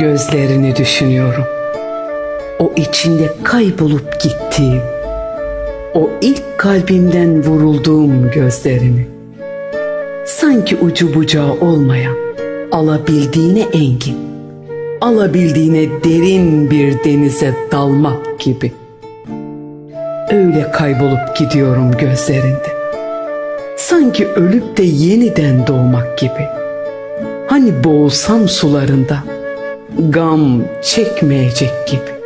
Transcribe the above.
gözlerini düşünüyorum. O içinde kaybolup gittiğim, o ilk kalbimden vurulduğum gözlerini. Sanki ucu bucağı olmayan, alabildiğine engin, alabildiğine derin bir denize dalmak gibi. Öyle kaybolup gidiyorum gözlerinde. Sanki ölüp de yeniden doğmak gibi. Hani boğulsam sularında, gam çekmeyecek gibi.